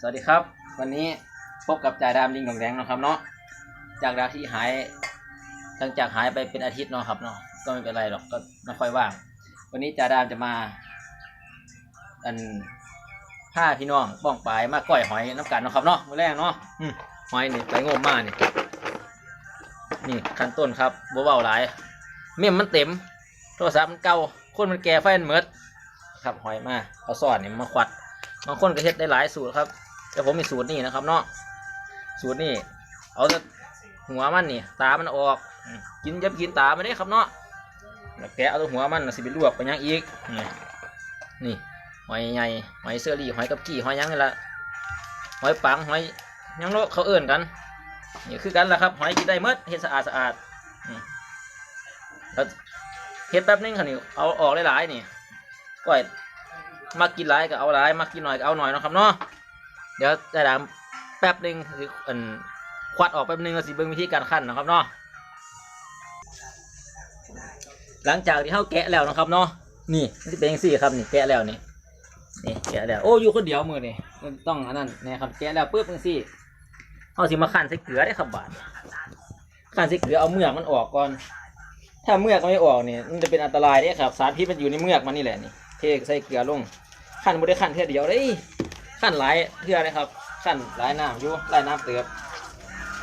สวัสดีครับ วันนี้พบกับจ่าดามลิงดองแดงนะครับเนาะจากดาวที่หายหลังจากหายไปเป็นอาทิตย์เนาะครับเนาะก็ไม่เป็นไรหรอกก็ไม่ค่อยว่าง วันนี้จ่าดามจะมา อันห้าพี่น้องบ้องปลายมาก้อยหอยน้ำกันเนาะครับเนาะมือแรกเนาะหอยนี่ไปงมมานี่นี่ขั้นต้นครับบัวเบาหลายเมี่ยมมันเต็ม โทรศัพท์มันเก่าคนมันแก่ไฟมันเมิดครับหอยมาเอาซ่อนนี่มาขวัดบางคนก็เฮ็ดได้หลายสูตรครับ แต่ผมมีสูตรนี่นะครับเนาะสูตรนี่เอาแต่หัวมันนี่ ตามันออก กินยับกินตาไม่ได้ครับเนาะแล้วแกะเอาตัวหัวมันสิไปลวกไปยังอีก นี่หอยใหญ่หอยเสื้อรี่หอยกับกี้หอยยังนี่ละหอยปังหอยยังโลกเขาเอื่นกันนี่คือกันแหละครับหอยกินได้หมดเฮ็ดสะอาดสะอาดแล้วเฮ็ดแป๊บนึงค่ะนี่เอาออกหลายๆนี่ก้อยมักกินหลายก็เอาหลายมักกินหน่อยก็เอาหน่อยนะครับเนาะ เดี๋ยวจะดามแป๊บหนึงหรืออันควัดออกแป๊บหนึงก็สิเบิ่งวิธีการขั้นนะครับเนาะหลังจากที่เขาแกะแล้วนะครับเนาะนี่มันจะเป็นยังสี่ครับนี่แกะแล้วนี่นี่แกะแล้วโอ้อยู่คนเดียวมือนี่มันต้องอันนั้นนี่ครับแกะแล้วปุ๊บยังสี่เอาสิมาขั้นใส่เกลือได้ครับบาดขั้นใส่เกลือเอาเมือกมันออกก่อน ถ้าเมือกไม่ออกนี่มันจะเป็นอันตรายเด้ครับ สารพิษมันอยู่ในเมือกมันนี่แหละนี่เทใส่เกลือลงขั้นบ่ได้ขั้นเท่เดียวเลย ขั้นหลายเทื่อเลยครับขั้นหลายน้ำอยู่หลายน้ำเติบ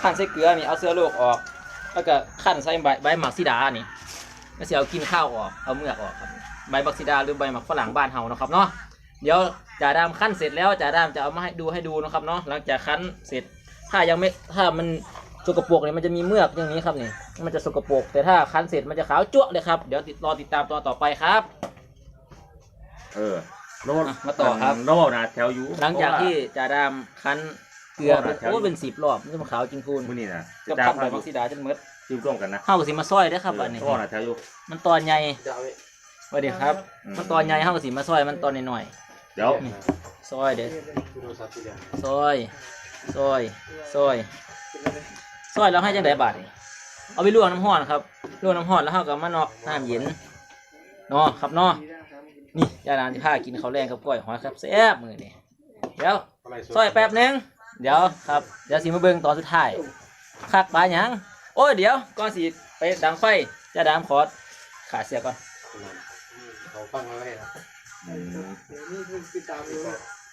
ขั้นใส่เกลือนี่เอาเสื้อโรคออก แล้วก็ขั้นใส่ใบใบหมักซีดานี่แล้วสิเอากินข้าวออกเอาเมือกออกครับใบหมักซีดาหรือใบหมักฝรั่งบ้านเฮานะครับเนาะเดี๋ยวจ่าดามขั้นเสร็จแล้วจ่าดามจะเอามาให้ดูให้ดูนะครับเนาะหลังจากขั้นเสร็จถ้ายังไม่ถ้ามันสกปรกเนี่ยมันจะมีเมือกอย่างนี้ครับนี่มันจะสกปรกแต่ถ้าคั้นเสร็จมันจะขาวจั่วเลยครับ เดี๋ยวติดรอติดตามตอนต่อไปครับ เออ โน่นอะมาต่อครับโน่นนะแถวอยู่หลังจากที่จ่าดามคั้นเกลือเป็นโอ้โอ้โหเป็นสิบรอบมันจะมาขาวจริงพูนมื้อนี้นะกับจ้าขั้นใบพามักซีดาจนหมดจิ้มร่วมกันนะเฮาก็สิมาซอยได้อครับอันนี้โน่นนะแถวอยู่ มันตอนใหญ่สวัสดีครับ อืม มันตอนใหญ่เฮาก็สิมาซอยมันตอนน้อยเดี๋ยวๆนี่ซอยเด้อซอยซอยซอยซอยแล้วให้จังไดบาดนี่เอาไปลวกน้ำร้อนครับลวกน้ำร้อนแล้วเฮาก็มานอกน้ำเย็นเนาะครับเนาะ นี่ยาดามที่พากินข้าวแรงกับกล้วยหอยครับแซ่บมื้อนี้เดี๋ยวซอยแป๊บหนึงเดี๋ยวครับเดี๋ยวสิมาเบิ่งตอนสุดท้ายคักปลาหยังโอ้ยเดี๋ยวก่อนสิไปดังไฟจะดามขอขาเสียก่อนเขาฟังมาไม่ได้นะอืมนี่คือติดตามอยู่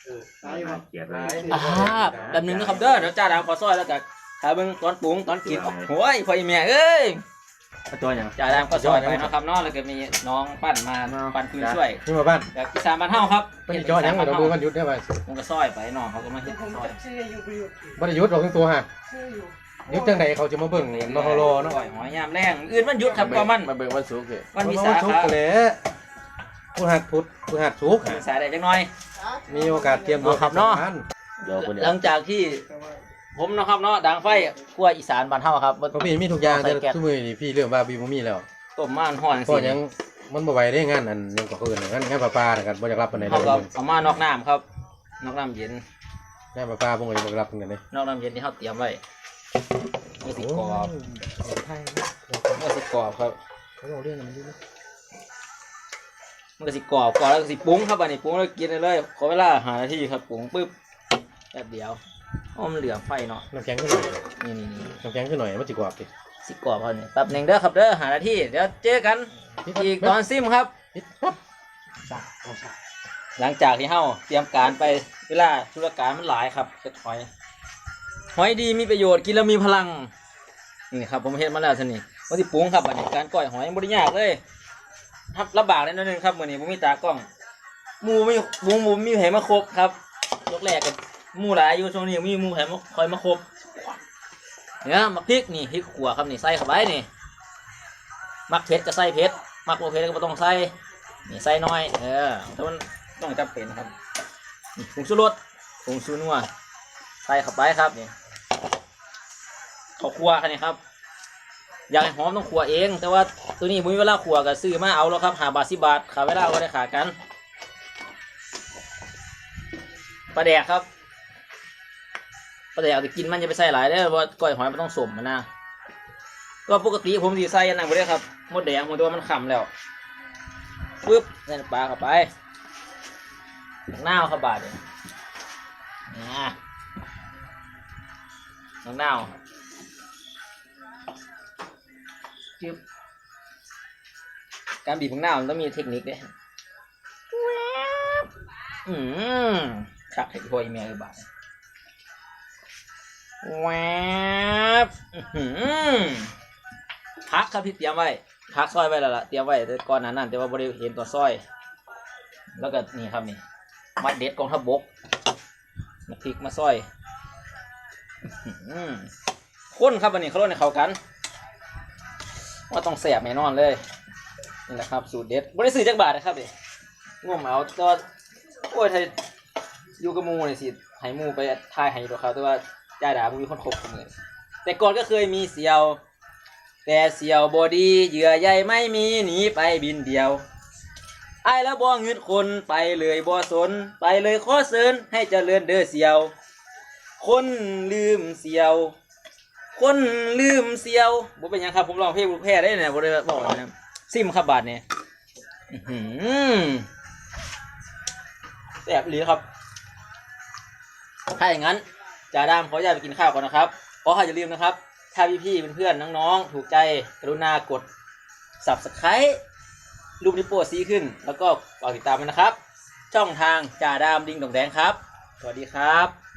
เออตายมาเกลียดเลยอ่าแป๊บหนึงนะครับเด้อเดี๋ยวจ้าดามขอซอยแล้วกันถ้าเบิ่งตอนปรุงตอนกินโอ้ยพ่ออีแม่เอ้ย เอาตัวอย่างจ้าดามก็ซอยไปเนาะครับเนาะแล้วก็มีน้องปั้นมาปั้นคืนช่วยนี่มาบ้านแบบอีสานบ้านเฮาครับมันจะจอดยังไม่ต้องดูมันยุดได้ไหมผมก็ซอยไปน้องเขาก็มาเฮ็ดซอยมันจะยุดออกทั้งตัวฮะยุดจังใดเขาจะมาเบิ่งนอฮโลเนาะซอยหอยยามแรงอื่นมันหยุดครับก็มันมันเป็นวันศุกร์เหรอมันมีเพสาระว่ทุกขาข์เลยผู้หัดพุทธผู้หัดสุกมีสาได้จักหน่อย มีโอกาสเตรียมตัวเอาครับเนาะ เดี๋ยวคนเดียหลัวงจากที่ ผมเนาะครับเนาะดังไฟคั่วอีสานบ้านเฮาครับเพราะพี่มีทุกอย่างใส่แต่แก๊สทุกมือนี่พี่เรื่องว่าพี่บ่มีแล้วต้มม่านห่อนเพราะยังมันบ่ไหวได้งานอันยังก็คืนงานงานปลาปลานะครับบ่อยากรับปานใดเลเขายก็เอามานอกน้ำครับ นอกน้ำเย็น งานปลาปลาผมก็ยังบ่อยากรับเหมือนกันเลยนอกน้ำเย็นที่เขาเตรียมไว้มันสิกรอบมันสิกรอบครับเขาบอกเรื่องมันดีนะมันก็สิกรอบกรอบแล้วก็สิปรุงครับอันนี้ปรุงแล้วกินได้เลยขอเวลาหานาทีครับปรุงปึ๊บแป๊บเดียว อ้อมนเหลือไฟเนาะน้ำแข็งขึ้นหน่อยนี่นี่นี่น้ำแข็งขึ้นหน่อยมันสิกรอบดิสิกรอบครับนี่แป๊บหนึ่งเด้อครับเด้อหานาทีเดี๋ยวเจอกันอีกตอนซิมครับปิดปั๊บหลังจากที่เฮาเตรียมการไปเวลาธุรการมันหลายครับเฮ็ดหอย หอยดีมีประโยชน์กินแล้วมีพลังนี่ครับผมเฮ็ดมาแล้วสนี่วันที่ปรุงครับอันนี้การก้อยหอยบ่ได้ยากเลยทับลำบากเลยนิดนึงครับมื้อนี้บ่มีตากล้องหมู่มีหมู่หมู่มีไผมาครบครับยกแรกกัน หมู่หลายอยู่ช่วงนี้มีหมู่ไผมาคอยมาครบเนี่ยมักพริกนี่พริกขัวครับนี่ใส่เข้าไปนี่มักเผ็ดก็ใส่เผ็ดมักบ่เผ็ดก็บ่ต้องใส่นี่ใส่น้อย เออถ้ามันต้องจำเป็นครับผงชูรสผงชูนัวใส่เข้าไปครับนี่ข้าวคั่วครับนี่ครับอยากให้หอมต้องคั่วเอง แต่ว่าตัวนี้มีเวลาคั่วก็ซื้อมาเอาแล้วครับหาบาทสิบาทขาเวลาก็ได้ขากันปลาแดกครับ ปลาแดกเอาไปกินมันจะไปใส่หลายได้เพราะว่าก้อยหอยมันต้องสมมันนะก็ปกติผมสีใส่อันนั้นไปเลยครับหมดแดงผมตัวามันขำแล้วปึ๊บใส่น้ำปลาเข้าไปหน้าวเข้าบาดเนี่ยนี่อ่าน้าวจึ๊บการบีบของหน้ามันต้องมีเทคนิคด้วยอืมขับให้พ่ออีเมลบาท แวบพักครับที่เตรียมไว้พักซอยไว้แล้วล่ะเตรียมไว้แต่ก่อนหนานั้นแต่ว่าบริเห็นตัวซอย แล้วก็นี่ครับนี่มัดเด็ดกองทัพบกมาพริกมาซอยอื้อหือข้นครับวันนี้เขาเลดในเขากัน ว่าต้องแสบแน่นอนเลยนี่แหละครับสูตรเด็ดบริสุทธิ์จักบาทนะครับเด็กง่วมเอาตัวโอ้ยไทยอยู่กับมูนี่สิให้มูไปทายให้ตัวเขาแต่ว่า จ่าด่ามูมีคนคบกับมือแต่ก่อนก็เคยมีเสียว แต่เสียวบอดีเหยื่อใหญ่ไม่มีหนีไปบินเดียวไอ้ายแล้วบ่เงิดคนไปเลยบ่สน ไปเลยขอเสินให้เจริญเด้อเสียว คนลืมเสียว คนลืมเสียวบ่เป็นยังครับผมลองเพลงบุกแพ้ได้เนี่ยบ่ได้บอกนะซิมครับบาทเนี่ยอื้อหือแซ่บหลีครับ ถ้าอย่างนั้น จ่าดามขออนุญาตไปกินข้าวก่อนนะครับขออย่าลืมนะครับ ถ้าพี่ๆเพื่อนๆน้องๆ ถูกใจกรุณากด subscribe รูปนิ้วโป้ซีขึ้น แล้วก็ฝากติดตามมันนะครับ ช่องทางจ่าดามดิงดงแดงครับ สวัสดีครับ